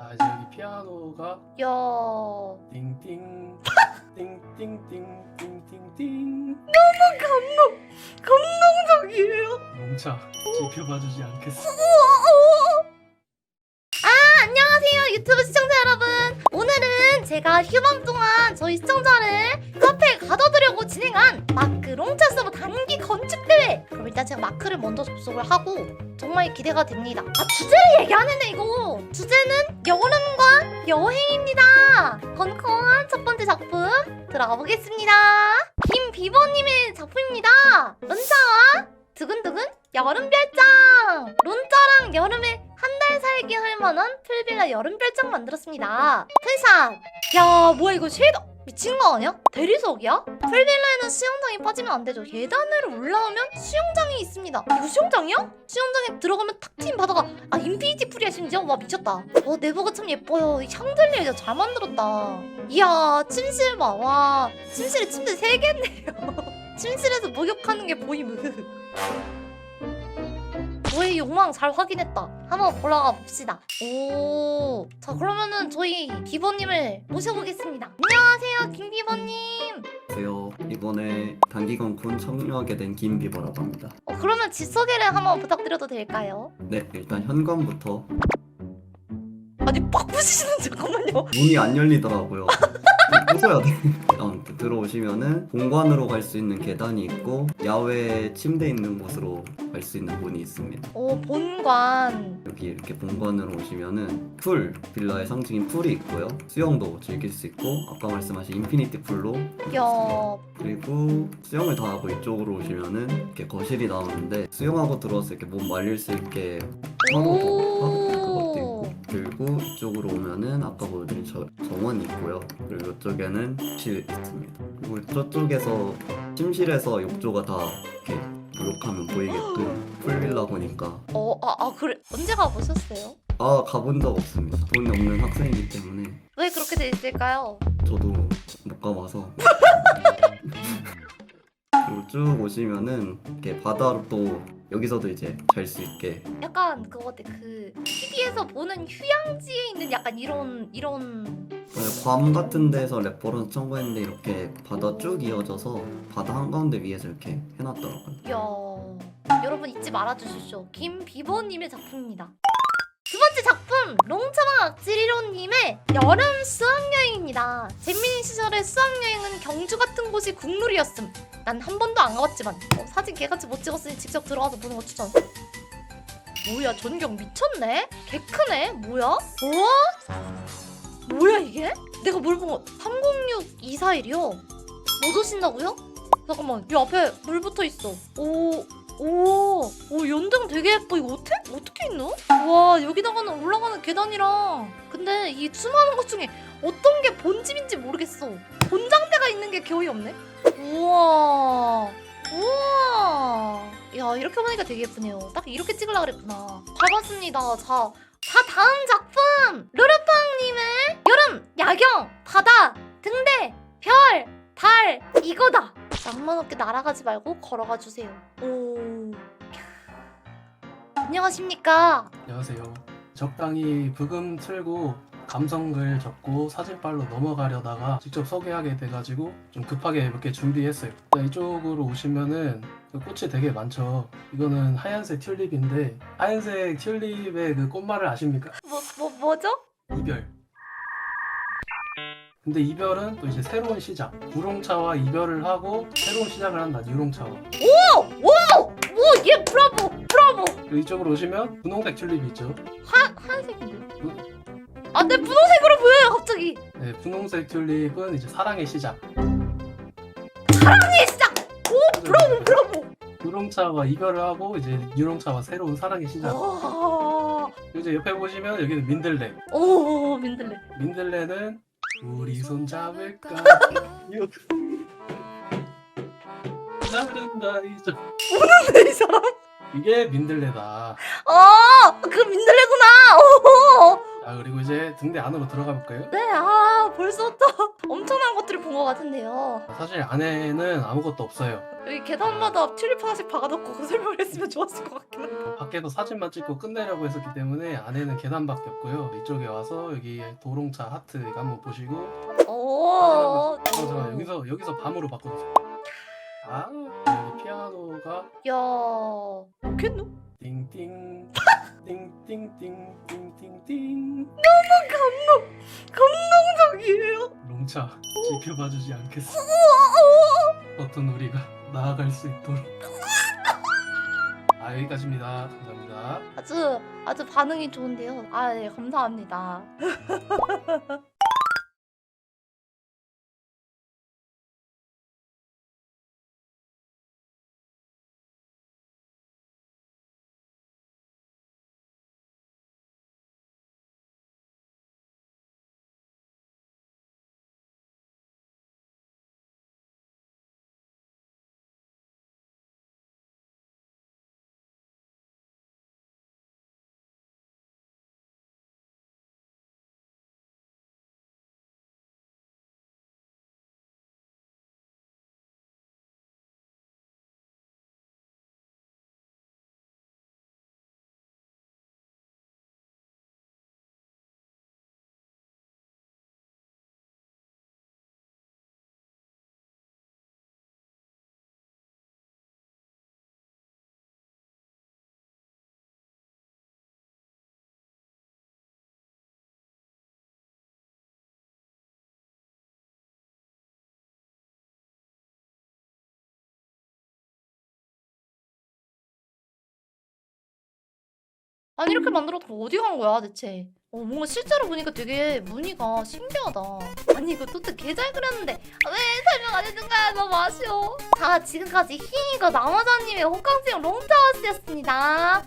아 이제 여기 피아노가 야 띵띵 띵띵띵 띵띵띵 감동 감동적이에요. 뭉쳐 지켜봐주지 않겠어 안녕하세요 유튜브 시청자 여러분. 오늘은 제가 휴방 동안 저희 시청자를 가둬두려고 진행한 마크 롱차 서버 단기 건축 대회. 그럼 일단 제가 마크를 먼저 접속을 하고 정말 기대가 됩니다. 아 주제를 얘기 안 했네 이거. 주제는 여름과 여행입니다. 건컨 첫 번째 작품 들어가 보겠습니다. 김비버님의 작품입니다. 런차와 두근두근 여름별장! 론짜랑 여름에 한 달 살기 할 만한 풀빌라 여름별장 만들었습니다. 펜샷! 야 뭐야 이거 쉐이더 미친 거 아니야? 대리석이야? 풀빌라에는 수영장이 빠지면 안 되죠. 계단으로 올라오면 수영장이 있습니다. 이거 수영장이야? 수영장에 들어가면 탁 트인 바다가 아 인피니티 풀이야 심지어? 와 미쳤다. 어 내부가 참 예뻐요. 이 샹들리에 진짜 잘 만들었다. 이야 침실 봐. 와 침실에 침대 3개네요. 침실에서 목욕하는 게 보임. 저의 욕망 잘 확인했다. 한번 올라가 봅시다. 오. 자, 그러면은 저희 비버님을 모셔보겠습니다. 안녕하세요, 김비버님. 안녕하세요. 이번에 단기간 군 청류하게 된 김비버라고 합니다. 어, 그러면 직소개를 한번 부탁드려도 될까요? 네, 일단 현관부터 아니, 빡 부시시는 잠깐만요. 문이 안 열리더라고요. 부숴야 돼. 들어오시면은 본관으로 갈 수 있는 계단이 있고 야외 침대 있는 곳으로 갈 수 있는 문이 있습니다. 오, 본관. 여기 이렇게 본관으로 오시면은 풀 빌라의 상징인 풀이 있고요. 수영도 즐길 수 있고 아까 말씀하신 인피니티 풀로 야, 그리고 수영을 다 하고 이쪽으로 오시면은 이렇게 거실이 나오는데 수영하고 들어와서 이렇게 몸 말릴 수 있게 화로 그것도 있고 이쪽으로 오면은 아까 보여드린 저, 정원이 있고요 그리고 이쪽에는 실 있습니다 그리고 저쪽에서 침실에서 욕조가 다 이렇게 목욕하면 보이게끔 풀빌라 보니까 어, 아, 아, 그래. 언제 가보셨어요? 아 가본 적 없습니다 돈이 없는 학생이기 때문에 왜 그렇게 돼 있을까요? 저도 못 가봐서 그리고 쭉 오시면은 이렇게 바다로 또 여기서도 이제 잘 수 있게 약간 그거 같아. 그 TV에서 보는 휴양지에 있는 약간 이런 이런 그괌 같은 데서 레퍼런스 청구했는데 이렇게 바다 쭉 이어져서 바다 한가운데 위에서 이렇게 해놨더라고요 야 여러분 잊지 말아 주십시오. 김비버님의 작품입니다. 작품 롱차방 지리로님의 여름 수학여행입니다. 재민이 시절의 수학여행은 경주 같은 곳이 국룰이었음. 난 한 번도 안 가봤지만 어, 사진 개같이 못 찍었으니 직접 들어가서 보는 거 추천. 뭐야 전경 미쳤네? 개 크네? 뭐야? 어? 뭐야 이게? 내가 뭘 본 거? 306 241이요? 뭐 오신다고요? 잠깐만 이 앞에 물 붙어 있어. 오, 오, 오 연등 되게 예뻐. 이거 어떻게 어떻게 있노? 와 여기다가는 올라가는 계단이랑 근데 이 수많은 것 중에 어떤 게 본집인지 모르겠어. 본장대가 있는 게 겨우 없네. 우와, 우와. 야 이렇게 보니까 되게 예쁘네요. 딱 이렇게 찍으려 그랬구나. 잘 봤습니다. 자. 자 다음 작품 루루팡님의 여름 야경 바다 등대 별 달 이거다 낭만 없게 날아가지 말고 걸어가 주세요 오 안녕하십니까 안녕하세요 적당히 부금 틀고 감성글 적고 사진빨로 넘어가려다가 직접 소개하게 돼가지고 좀 급하게 몇개 준비했어요 자, 이쪽으로 오시면은 그 꽃이 되게 많죠 이거는 하얀색 튤립인데 하얀색 튤립의 그 꽃말을 아십니까? 뭐, 뭐 뭐죠? 이별. 근데 이별은 또 이제 새로운 시작. 우롱차와 이별을 하고 새로운 시작을 한다. 유롱차와. 오 오 오 예 브라보 브라보 그리고 이쪽으로 오시면 분홍색 튤립이 있죠. 하 하얀색인데 아 내 분홍색으로 보여요 갑자기 네, 분홍색 튤립은 이제 사랑의 시작. 사랑의 시작 오 브라보 브라보 우롱차와 이별을 하고 이제 유롱차와 새로운 사랑의 시작. 오, 그리고 이제 옆에 보시면 여기는 민들레. 오 민들레 민들레는 우리 손 잡을까? 이거. 나른다 이제 이 사람 이게 민들레다. 아그 민들레구나 오 자 그리고 이제 등대 안으로 들어가 볼까요? 네, 아 벌써부터 엄청난 것들을 본 것 같은데요. 사실 안에는 아무것도 없어요. 여기 계단마다 튤립 하나씩 박아놓고 그 설명을 했으면 좋았을 것 같긴 한데. 밖에서 사진만 찍고 끝내려고 했었기 때문에 안에는 계단밖에 없고요. 이쪽에 와서 여기 도롱차 하트 이거 한번 보시고 오. 어, 잠깐 여기서 여기서 밤으로 바꿔주세요. 아 여기 피아노가 야. 좋겠노? 띵띵 띵띵띵 띵띵띵 감동적이에요. 롱차 지켜봐주지 않겠어. 어떤 우리가 나아갈 수 있도록. 아 여기까지입니다. 감사합니다. 아주 아주 반응이 좋은데요. 아, 네, 감사합니다. 아니 이렇게 만들어도 어디 간 거야 대체? 어 뭔가 실제로 보니까 되게 무늬가 신기하다. 아니 이거 또트 개잘 그렸는데 왜 설명 안 해준 거야? 너무 아쉬워. 자 지금까지 힝이가 남화자님의 호캉스형 롱타워스였습니다.